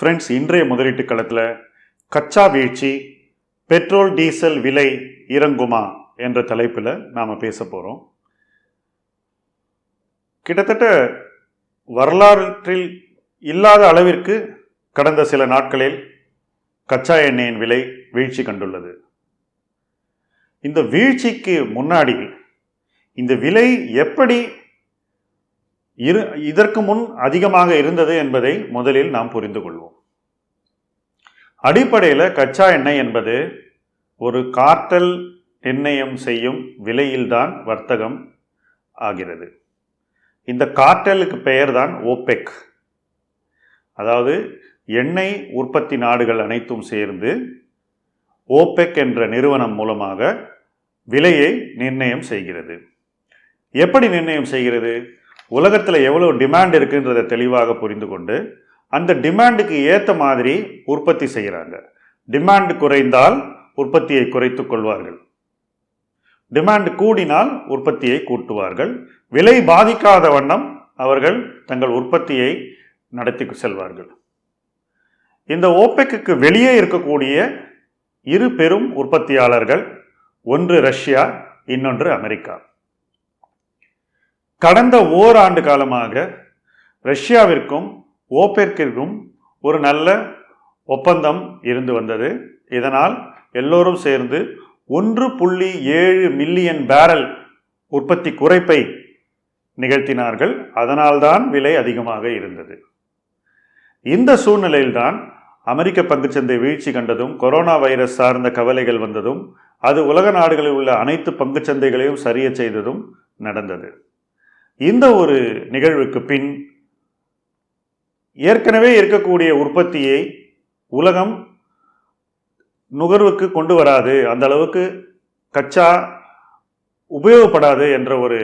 Friends இன்றைய முதலீட்டு களத்தில் கச்சா வீழ்ச்சி பெட்ரோல் டீசல் விலை இறங்குமா என்ற தலைப்பில் நாம் பேச போகிறோம் கிட்டத்தட்ட வரலாற்றில் இல்லாத அளவிற்கு கடந்த சில நாட்களில் கச்சா எண்ணெயின் விலை வீழ்ச்சி கண்டுள்ளது. இந்த வீழ்ச்சிக்கு முன்னாடி இந்த விலை எப்படி இரு இதற்கு முன் அதிகமாக இருந்தது என்பதை முதலில் நாம் புரிந்து கொள்வோம். அடிப்படையில் கச்சா எண்ணெய் என்பது ஒரு கார்ட்டல் நிர்ணயம் செய்யும் விலையில்தான் வர்த்தகம் ஆகிறது. இந்த கார்டலுக்கு பெயர் தான் ஓபெக். அதாவது எண்ணெய் உற்பத்தி நாடுகள் அனைத்தும் சேர்ந்து ஓபெக் என்ற நிறுவனம் மூலமாக விலையை நிர்ணயம் செய்கிறது. எப்படி நிர்ணயம் செய்கிறது? உலகத்தில் எவ்வளோ டிமாண்ட் இருக்குன்றதை தெளிவாக புரிந்து கொண்டு அந்த டிமாண்டுக்கு ஏற்ற மாதிரி உற்பத்தி செய்கிறாங்க டிமாண்ட் குறைந்தால் உற்பத்தியை குறைத்து கொள்வார்கள். டிமாண்ட் கூடினால் உற்பத்தியை கூட்டுவார்கள். விலை பாதிக்காத வண்ணம் அவர்கள் தங்கள் உற்பத்தியை நடத்தி செல்வார்கள். இந்த ஓபெக்கு வெளியே இருக்கக்கூடிய இரு பெரும் உற்பத்தியாளர்கள் ஒன்று ரஷ்யா இன்னொன்று அமெரிக்கா. கடந்த ஓராண்டு காலமாக ரஷ்யாவிற்கும் ஓபெர்க்கிற்கும் ஒரு நல்ல ஒப்பந்தம் இருந்து வந்தது. இதனால் எல்லோரும் சேர்ந்து ஒன்று புள்ளி ஏழு மில்லியன் பேரல் உற்பத்தி குறைப்பை நிகழ்த்தினார்கள். அதனால்தான் விலை அதிகமாக இருந்தது. இந்த சூழ்நிலையில்தான் அமெரிக்க பங்குச்சந்தை வீழ்ச்சி கண்டதும் கொரோனா வைரஸ் சார்ந்த கவலைகள் வந்ததும் அது உலக நாடுகளில் உள்ள அனைத்து பங்குச்சந்தைகளையும் சரிய செய்ததும் நடந்தது. இந்த ஒரு நிகழ்வுக்கு பின் ஏற்கனவே இருக்கக்கூடிய உற்பத்தியை உலகம் நுகர்வுக்கு கொண்டு வராது. அந்த அளவுக்கு கச்சா உபயோகப்படாது என்ற ஒரு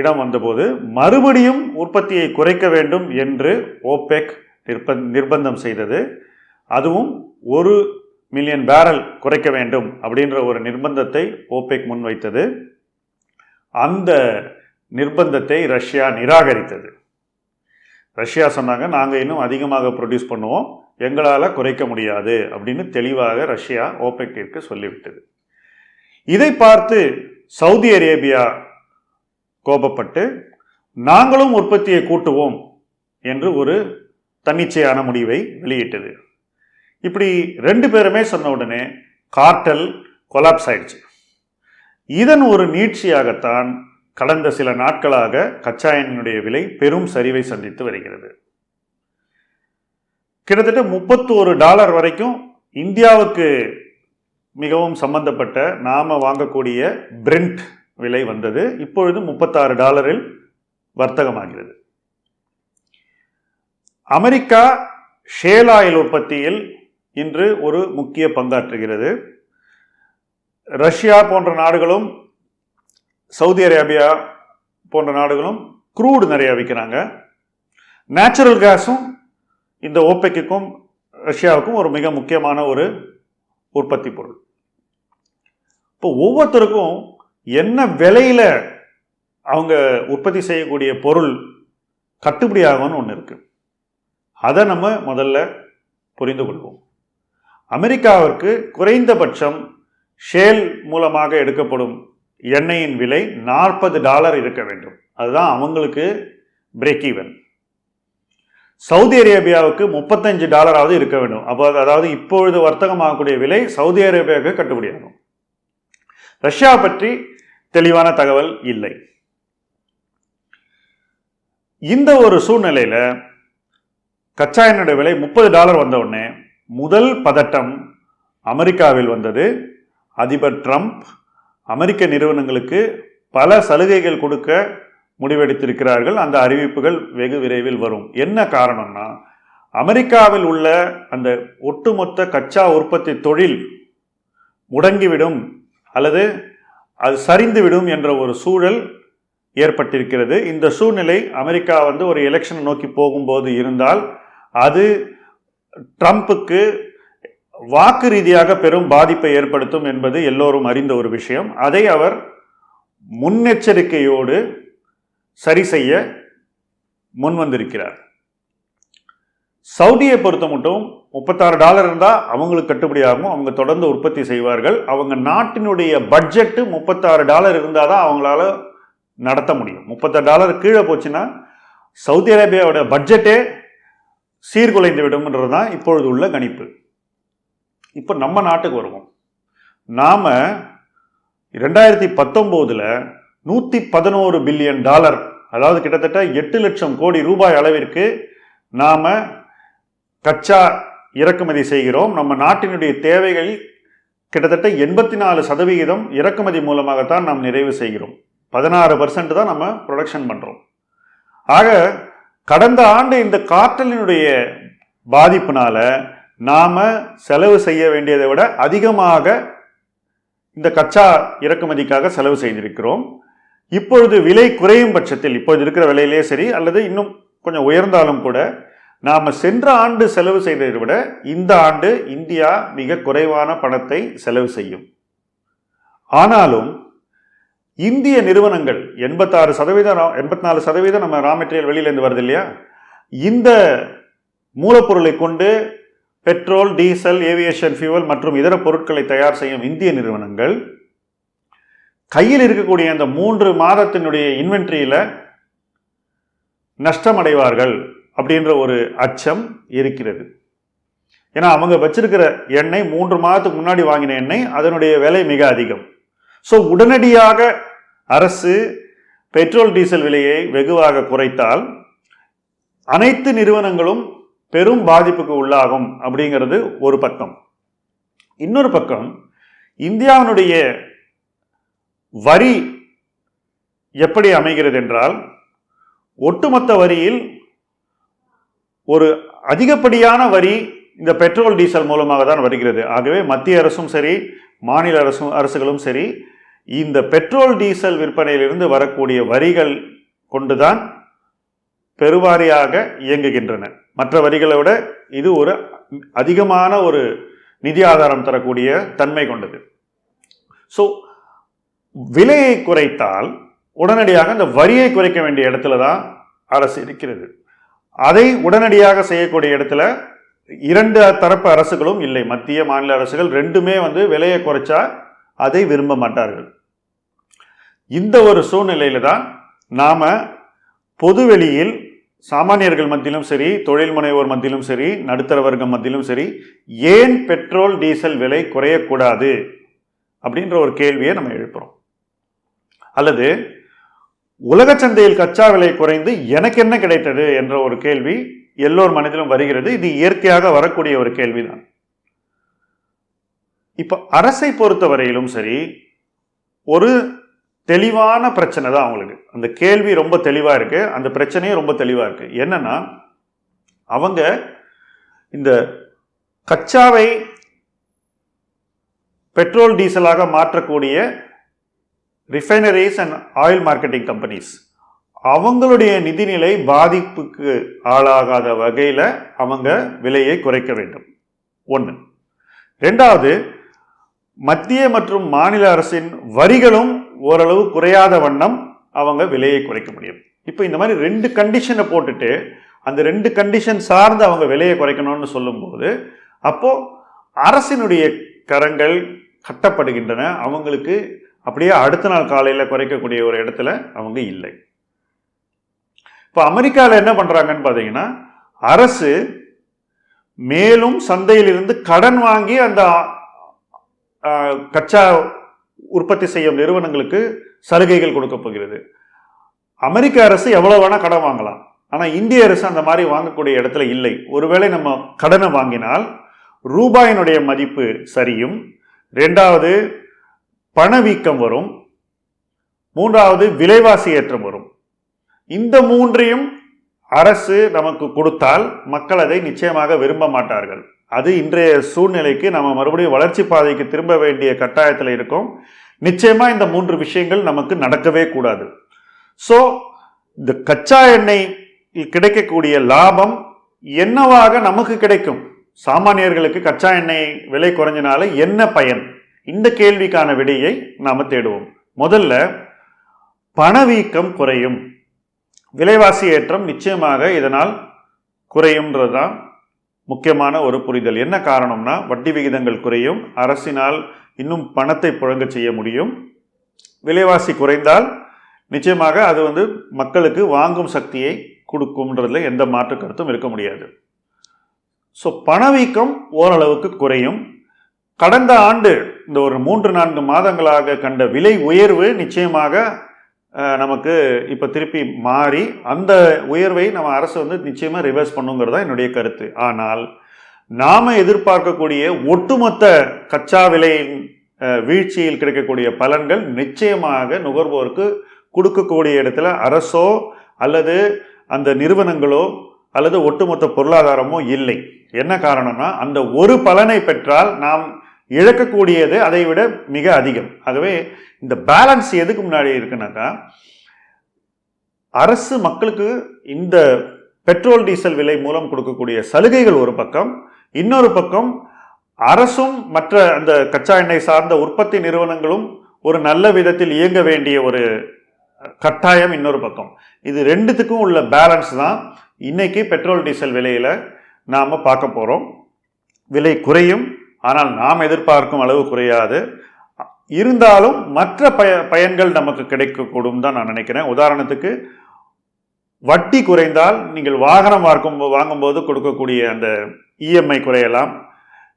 இடம் வந்தபோது மறுபடியும் உற்பத்தியை குறைக்க வேண்டும் என்று ஓபெக் நிர்பந் நிர்பந்தம் செய்தது. அதுவும் ஒரு மில்லியன் பேரல் குறைக்க வேண்டும் அப்படின்ற ஒரு நிர்பந்தத்தை ஓபெக் முன்வைத்தது. அந்த நிர்பந்தத்தை ரஷ்யா நிராகரித்தது. ரஷ்யா சொன்னாங்க நாங்கள் இன்னும் அதிகமாக ப்ரொடியூஸ் பண்ணுவோம். எங்களால் குறைக்க முடியாது. அப்படின்னு தெளிவாக ரஷ்யா ஓபெக்கிற்கு சொல்லிவிட்டது. இதை பார்த்து சவுதி அரேபியா கோபப்பட்டு நாங்களும் உற்பத்தியை கூட்டுவோம் என்று ஒரு தன்னிச்சையான முடிவை வெளியிட்டது. இப்படி ரெண்டு பேருமே சொன்ன உடனே கார்டல் கொலாப்ஸ் ஆயிடுச்சு. இதன் ஒரு நீட்சியாகத்தான் கடந்த சில நாட்களாக கச்சா எண்ணெயினுடைய விலை பெரும் சரிவை சந்தித்து வருகிறது. கிட்டத்தட்ட முப்பத்தோரு டாலர் வரைக்கும் இந்தியாவுக்கு மிகவும் சம்பந்தப்பட்ட நாம் வாங்கக்கூடிய பிரிண்ட் விலை வந்தது. இப்பொழுது முப்பத்தாறு டாலரில் வர்த்தகமாகிறது. அமெரிக்கா ஷேல் ஆயில் உற்பத்தியில் இன்று ஒரு முக்கிய பங்காற்றுகிறது. ரஷ்யா போன்ற நாடுகளும் சவுதி அரேபியா போன்ற நாடுகளும் க்ரூடு நிறையா விற்கிறாங்க. நேச்சுரல் கேஸும் இந்த ஓப்பெக்குக்கும் ரஷ்யாவுக்கும் ஒரு மிக முக்கியமான ஒரு உற்பத்தி பொருள். இப்போ ஒவ்வொருத்தருக்கும் என்ன விலையில் அவங்க உற்பத்தி செய்யக்கூடிய பொருள் கட்டுப்படி ஆகும்னு ஒன்று இருக்குது அதை நம்ம முதல்ல புரிந்து கொள்வோம். அமெரிக்காவிற்கு குறைந்தபட்சம் ஷேல் மூலமாக எடுக்கப்படும் எண்ணெயின் விலை நாற்பது டாலர் இருக்க வேண்டும். அதுதான் அவங்களுக்கு பிரேக் ஈவன் சவுதி அரேபியாவுக்கு முப்பத்தஞ்சு டாலராவது இருக்க வேண்டும். அப்போ அதாவது இப்பொழுது வர்த்தகமாகக்கூடிய விலை சவுதி அரேபியாவுக்கு கட்டுப்படியாகும். ரஷ்யா பற்றி தெளிவான தகவல் இல்லை. இந்த ஒரு சூழ்நிலையில் கச்சா எண்ணெயோட விலை முப்பது டாலர் வந்த உடனே முதல் பதட்டம் அமெரிக்காவில் வந்தது. அதிபர் ட்ரம்ப் அமெரிக்க நிறுவனங்களுக்கு பல சலுகைகள் கொடுக்க முடிவெடுத்திருக்கிறார்கள். அந்த அறிவிப்புகள் வெகு விரைவில் வரும். என்ன காரணம்னா அமெரிக்காவில் உள்ள அந்த ஒட்டுமொத்த கச்சா உற்பத்தி தொழில் முடங்கிவிடும் அல்லது அது சரிந்துவிடும் என்ற ஒரு சூழல் ஏற்பட்டிருக்கிறது. இந்த சூழ்நிலை அமெரிக்கா வந்து ஒரு எலெக்ஷன் நோக்கி போகும்போது இருந்தால் அது ட்ரம்ப்புக்கு வாக்கு ரீதியாக பெரும் பாதிப்பை ஏற்படுத்தும் என்பது எல்லோரும் அறிந்த ஒரு விஷயம். அதை அவர் முன்னெச்சரிக்கையோடு சரி செய்ய முன்வந்திருக்கிறார். சவுதியை பொறுத்த மட்டும் முப்பத்தாறு டாலர் இருந்தால் அவங்களுக்கு கட்டுப்படியாகும் அவங்க தொடர்ந்து உற்பத்தி செய்வார்கள். அவங்க நாட்டினுடைய பட்ஜெட்டு முப்பத்தாறு டாலர் இருந்தால் தான் அவங்களால நடத்த முடியும். முப்பத்தாறு டாலர் கீழே போச்சுன்னா சவுதி அரேபியாவோட பட்ஜெட்டே சீர்குலைந்து விடும்ன்றது தான் இப்பொழுது உள்ள கணிப்பு. இப்போ நம்ம நாட்டுக்கு வருவோம். நாம் ரெண்டாயிரத்தி பத்தொம்போதில் நூற்றி பதினோரு பில்லியன் டாலர் அதாவது கிட்டத்தட்ட எட்டு லட்சம் கோடி ரூபாய் அளவிற்கு நாம் கச்சா இறக்குமதி செய்கிறோம். நம்ம நாட்டினுடைய தேவைகள் கிட்டத்தட்ட எண்பத்தி நாலு சதவிகிதம் இறக்குமதி மூலமாகத்தான் நாம் நிறைவு செய்கிறோம். பதினாறு பர்சன்ட் தான் நம்ம ப்ரொடக்ஷன் பண்ணுறோம் ஆக கடந்த ஆண்டு இந்த காற்றலினுடைய பாதிப்புனால நாம் செலவு செய்ய வேண்டியதை விட அதிகமாக இந்த கச்சா இறக்குமதிக்காக செலவு செய்திருக்கிறோம். இப்பொழுது விலை குறையும் பட்சத்தில் இப்பொழுது இருக்கிற விலையிலே சரி அல்லது இன்னும் கொஞ்சம் உயர்ந்தாலும் கூட நாம் சென்ற ஆண்டு செலவு செய்ததை விட இந்த ஆண்டு இந்தியா மிக குறைவான பணத்தை செலவு செய்யும். ஆனாலும் இந்திய நிறுவனங்கள் எண்பத்தாறு சதவீதம் எண்பத்தி நாலு சதவீதம் நம்ம ரா மெட்டீரியல் வெளியிலேருந்து வருது இல்லையா? இந்த மூலப்பொருளை கொண்டு பெட்ரோல் டீசல் ஏவியேஷன் ஃபியூவல் மற்றும் இதர பொருட்களை தயார் செய்யும் இந்திய நிறுவனங்கள் கையில் இருக்கக்கூடிய அந்த மூன்று மாதத்தினுடைய இன்வென்ட்ரியில் நஷ்டமடைவார்கள் அப்படின்ற ஒரு அச்சம் இருக்கிறது. ஏன்னா அவங்க வச்சிருக்கிற எண்ணெய் மூன்று மாதத்துக்கு முன்னாடி வாங்கின எண்ணெய் அதனுடைய விலை மிக அதிகம். ஸோ உடனடியாக அரசு பெட்ரோல் டீசல் விலையை வெகுவாக குறைத்தால் அனைத்து நிறுவனங்களும் பெரும் பாதிப்புக்கு உள்ளாகும் அப்படிங்கிறது ஒரு பக்கம். இன்னொரு பக்கம் இந்தியாவினுடைய வரி எப்படி அமைகிறது என்றால் ஒட்டுமொத்த வரியில் ஒரு அதிகப்படியான வரி இந்த பெட்ரோல் டீசல் மூலமாக தான் வருகிறது. ஆகவே மத்திய அரசும் சரி மாநில அரசும் அரசுகளும் சரி இந்த பெட்ரோல் டீசல் விற்பனையிலிருந்து வரக்கூடிய வரிகள் கொண்டுதான் பெருவாரியாக இயங்குகின்றன. மற்ற வரிகளை விட இது ஒரு அதிகமான ஒரு நிதி ஆதாரம் தரக்கூடிய தன்மை கொண்டது. ஸோ விலையை குறைத்தால் உடனடியாக அந்த வரியை குறைக்க வேண்டிய இடத்துல தான் அரசு இருக்கிறது. அதை உடனடியாக செய்யக்கூடிய இடத்துல இரண்டு தரப்பு அரசுகளும் இல்லை. மத்திய மாநில அரசுகள் ரெண்டுமே வந்து விலையை குறைச்சா அதை விரும்ப மாட்டார்கள். இந்த ஒரு சூழ்நிலையில தான் நாம் பொதுவெளியில் சாமானியர்கள் மத்தியிலும் சரி தொழில் முனைவோர் மத்தியிலும் சரி நடுத்தர வர்க்கம் மத்தியிலும் சரி ஏன் பெட்ரோல் டீசல் விலை குறையக்கூடாது அப்படின்ற ஒரு கேள்வியை நம்ம எழுப்புறோம். அல்லது உலக சந்தையில் கச்சா விலை குறைந்து எனக்கு என்ன கிடைத்தது என்ற ஒரு கேள்வி எல்லோர் மனதிலும் வருகிறது. இது இயற்கையாக வரக்கூடிய ஒரு கேள்விதான். இப்போ அரசை பொறுத்தவரையிலும் சரி ஒரு தெளிவான பிரச்சனை தான் அவங்களுக்கு. அந்த கேள்வி ரொம்ப தெளிவாக இருக்குது அந்த பிரச்சனையும் ரொம்ப தெளிவாக இருக்குது என்னென்னா அவங்க இந்த கச்சாவை பெட்ரோல் டீசலாக மாற்றக்கூடிய refineries and oil marketing companies அவங்களுடைய நிதிநிலை பாதிப்புக்கு ஆளாகாத வகையில் அவங்க விலையை குறைக்க வேண்டும். ஒன்று ரெண்டாவது மத்திய மற்றும் மாநில அரசின் வரிகளும் ஓரளவு குறையாத வண்ணம் அவங்க விலையை குறைக்க முடியும். இப்போ இந்த மாதிரி ரெண்டு கண்டிஷனை போட்டுட்டு அந்த ரெண்டு கண்டிஷன் சார்ந்து அவங்க விலையை குறைக்கணும்னு சொல்லும்போது அப்போது அரசினுடைய கரங்கள் கட்டப்படுகின்றன. அவங்களுக்கு அப்படியே அடுத்த நாள் காலையில் குறைக்கக்கூடிய ஒரு இடத்துல அவங்க இல்லை. இப்போ அமெரிக்காவில் என்ன பண்ணுறாங்கன்னு பார்த்தீங்கன்னா அரசு மேலும் சந்தையிலிருந்து கடன் வாங்கி அந்த கச்சா உற்பத்தி செய்யும் நிறுவனங்களுக்கு சலுகைகள் கொடுக்க போகிறது. அமெரிக்க அரசு எவ்வளோ வேணால் கடன் வாங்கலாம். ஆனால் இந்திய அரசு அந்த மாதிரி வாங்கக்கூடிய இடத்துல இல்லை. ஒருவேளை நம்ம கடனை வாங்கினால் ரூபாயினுடைய மதிப்பு சரியும். ரெண்டாவது பணவீக்கம் வரும். மூன்றாவது விலைவாசி ஏற்றம் வரும். இந்த மூன்றையும் அரசு நமக்கு கொடுத்தால் மக்கள் அதை நிச்சயமாக விரும்ப மாட்டார்கள். அது இன்றைய சூழ்நிலைக்கு நம்ம மறுபடியும் வளர்ச்சி பாதைக்கு திரும்ப வேண்டிய கட்டாயத்தில் இருக்கோம். நிச்சயமாக இந்த மூன்று விஷயங்கள் நமக்கு நடக்கவே கூடாது. ஸோ இந்த கச்சா எண்ணெய் கிடைக்கக்கூடிய லாபம் என்னவாக நமக்கு கிடைக்கும்? சாமானியர்களுக்கு கச்சா எண்ணெய் விலை குறைஞ்சனால என்ன பயன்? இந்த கேள்விக்கான விடையை நாம் தேடுவோம். முதல்ல பணவீக்கம் குறையும். விலைவாசி ஏற்றம் நிச்சயமாக இதனால் குறையும்ன்றது தான் முக்கியமான ஒரு புரிதல். என்ன காரணம்னா வட்டி விகிதங்கள் குறையும் அரசினால் இன்னும் பணத்தை புழங்க செய்ய முடியும். விலைவாசி குறைந்தால் நிச்சயமாக அது வந்து மக்களுக்கு வாங்கும் சக்தியை கொடுக்கும்ன்றதுல எந்த மாற்று கருத்தும் இருக்க முடியாது. ஸோ பணவீக்கம் ஓரளவுக்கு குறையும். கடந்த ஆண்டு இந்த ஒரு மூன்று நான்கு மாதங்களாக கண்ட விலை உயர்வு நிச்சயமாக நமக்கு இப்போ திருப்பி மாறி அந்த உயர்வை நம்ம அரசு வந்து நிச்சயமாக ரிவர்ஸ் பண்ணுங்கிறது தான் என்னுடைய கருத்து. ஆனால் நாம் எதிர்பார்க்கக்கூடிய ஒட்டுமொத்த கச்சா விலையின் வீழ்ச்சியில் கிடைக்கக்கூடிய பலன்கள் நிச்சயமாக நுகர்வோருக்கு கொடுக்கக்கூடிய இடத்துல அரசோ அல்லது அந்த நிறுவனங்களோ அல்லது ஒட்டுமொத்த பொருளாதாரமோ இல்லை. என்ன காரணம்னா அந்த ஒரு பலனை பெற்றால் நாம் இழக்கக்கூடியது அதை விட மிக அதிகம். ஆகவே இந்த பேலன்ஸ் எதுக்கு முன்னாடி இருக்குனாக்கா அரசு மக்களுக்கு இந்த பெட்ரோல் டீசல் விலை மூலம் கொடுக்கக்கூடிய சலுகைகள் ஒரு பக்கம் இன்னொரு பக்கம் அரசும் மற்ற அந்த கச்சா எண்ணெய் சார்ந்த உற்பத்தி நிறுவனங்களும் ஒரு நல்ல விதத்தில் இயங்க வேண்டிய ஒரு கட்டாயம் இன்னொரு பக்கம். இது ரெண்டுத்துக்கும் உள்ள பேலன்ஸ் தான் இன்னைக்கு பெட்ரோல் டீசல் விலையில் நாம் பார்க்க போகிறோம் விலை குறையும் ஆனால் நாம் எதிர்பார்க்கும் அளவு குறையாது. இருந்தாலும் மற்ற பய பயன்கள் நமக்கு கிடைக்கக்கூடும் தான் நான் நினைக்கிறேன். உதாரணத்துக்கு வட்டி குறைந்தால் நீங்கள் வாகனம் வாங்கும் வாங்கும்போது கொடுக்கக்கூடிய அந்த இஎம்ஐ குறையலாம்.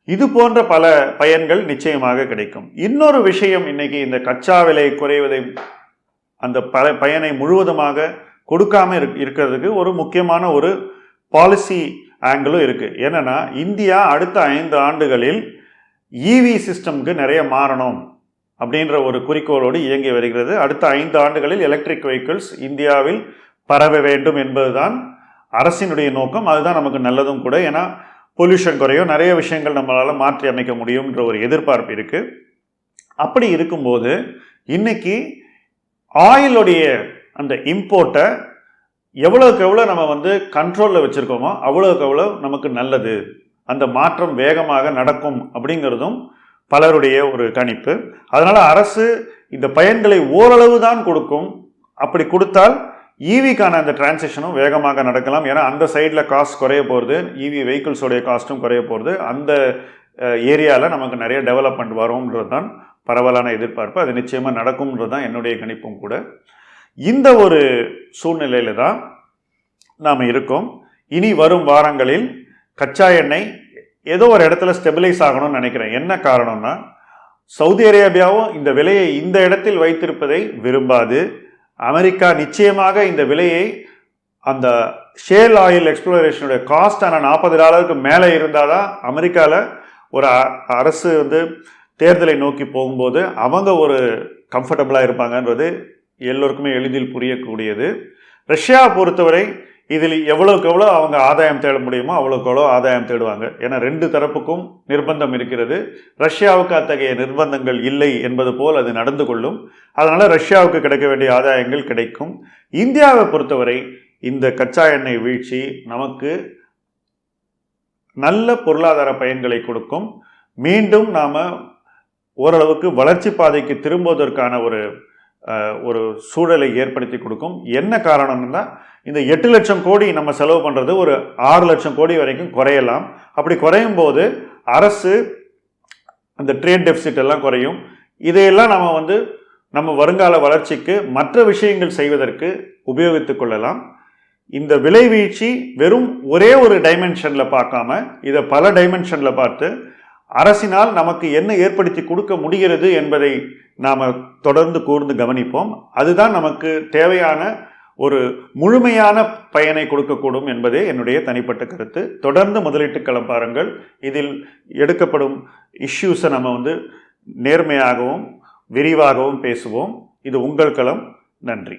இது போன்ற பல பயன்கள் நிச்சயமாக கிடைக்கும். இன்னொரு விஷயம் இன்னைக்கு இந்த கச்சா விலை குறைவதை அந்த பல பயனை முழுவதுமாக கொடுக்காம இருக் இருக்கிறதுக்கு ஒரு முக்கியமான ஒரு பாலிசி ஆங்கிளும் இருக்குது என்னென்னா இந்தியா அடுத்த ஐந்து ஆண்டுகளில் இவி சிஸ்டம்க்கு நிறைய மாறணும் அப்படின்ற ஒரு குறிக்கோளோடு இயங்கி வருகிறது. அடுத்த ஐந்து ஆண்டுகளில் எலக்ட்ரிக் வெஹிக்கிள்ஸ் இந்தியாவில் பரவ வேண்டும் என்பதுதான் அரசினுடைய நோக்கம். அதுதான் நமக்கு நல்லதும் கூட. ஏன்னா பொல்யூஷன் குறையும் நிறைய விஷயங்கள் நம்மளால் மாற்றி அமைக்க முடியும்ன்ற ஒரு எதிர்பார்ப்பு இருக்குது அப்படி இருக்கும்போது இன்னைக்கு ஆயிலுடைய அந்த இம்போர்ட்டை எவ்வளோக்கு எவ்வளோ நம்ம வந்து கண்ட்ரோலில் வச்சுருக்கோமோ அவ்வளோக்கு எவ்வளோ நமக்கு நல்லது. அந்த மாற்றம் வேகமாக நடக்கும் அப்படிங்கிறதும் பலருடைய ஒரு கணிப்பு. அதனால் அரசு இந்த பயன்களை ஓரளவு தான் கொடுக்கும். அப்படி கொடுத்தால் ஈவிக்கான அந்த டிரான்சிஷனும் வேகமாக நடக்கலாம். ஏன்னா அந்த சைடில் காஸ்ட் குறைய போகிறது ஈவி வெஹிக்கிள்ஸோடைய காஸ்ட்டும் குறைய போகிறது அந்த ஏரியாவில் நமக்கு நிறைய டெவலப்மெண்ட் வரும்ன்றது தான் பரவலான எதிர்பார்ப்பு. அது நிச்சயமாக நடக்கும்ன்றது தான் என்னுடைய கணிப்பும் கூட. இந்த ஒரு சூழ்நிலையில் தான் நாம் இருக்கோம். இனி வரும் வாரங்களில் கச்சா எண்ணெய் ஏதோ ஒரு இடத்துல ஸ்டெபிலைஸ் ஆகணும்னு நினைக்கிறேன். என்ன காரணம்னா சவுதி அரேபியாவும் இந்த விலையை இந்த இடத்தில் வைத்திருப்பதை விரும்பாது. அமெரிக்கா நிச்சயமாக இந்த விலையை அந்த ஷேல் ஆயில் எக்ஸ்ப்ளோரேஷனுடைய காஸ்ட் ஆனால் நாற்பது டாலருக்கு மேலே இருந்தால் தான் அமெரிக்காவில் ஒரு அ- அரசு வந்து தேர்தலை நோக்கி போகும்போது அவங்க ஒரு கம்ஃபர்டபுளாக இருப்பாங்கன்றது எல்லோருக்குமே எளிதில் புரியக்கூடியது. ரஷ்யாவை பொறுத்தவரை இதில் எவ்வளோக்கு எவ்வளோ அவங்க ஆதாயம் தேட முடியுமோ அவ்வளோக்கு எவ்வளோ ஆதாயம் தேடுவாங்க. ஏன்னா ரெண்டு தரப்புக்கும் நிர்பந்தம் இருக்கிறது. ரஷ்யாவுக்கு அத்தகைய நிர்பந்தங்கள் இல்லை என்பது போல் அது நடந்து கொள்ளும். அதனால் ரஷ்யாவுக்கு கிடைக்க வேண்டிய ஆதாயங்கள் கிடைக்கும். இந்தியாவை பொறுத்தவரை இந்த கச்சா எண்ணெய் வீழ்ச்சி நமக்கு நல்ல பொருளாதார பயன்களை கொடுக்கும். மீண்டும் நாம் ஓரளவுக்கு வளர்ச்சி பாதைக்கு திரும்புவதற்கான ஒரு ஒரு சூழலை ஏற்படுத்தி கொடுக்கும். என்ன காரணம்னா இந்த எட்டு லட்சம் கோடி நம்ம செலவு பண்ணுறது ஒரு ஆறு லட்சம் கோடி வரைக்கும் குறையலாம். அப்படி குறையும் போது அரசு அந்த ட்ரேட் டெபிசிட் எல்லாம் குறையும். இதையெல்லாம் நம்ம வந்து நம்ம வருங்கால வளர்ச்சிக்கு மற்ற விஷயங்கள் செய்வதற்கு உபயோகித்து கொள்ளலாம். இந்த விலை வீழ்ச்சி வெறும் ஒரே ஒரு டைமென்ஷனில் பார்க்காம இதை பல டைமென்ஷனில் பார்த்து அரசினால் நமக்கு என்ன ஏற்படுத்தி கொடுக்க முடிகிறது என்பதை நாம் தொடர்ந்து கூர்ந்து கவனிப்போம். அதுதான் நமக்கு தேவையான ஒரு முழுமையான பயனை கொடுக்கக்கூடும் என்பதே என்னுடைய தனிப்பட்ட கருத்து. தொடர்ந்து முதலீட்டு களம் பாருங்கள். இதில் எடுக்கப்படும் இஷ்யூஸை நம்ம வந்து நேர்மையாகவும் விரிவாகவும் பேசுவோம். இது உங்கள் களம். நன்றி.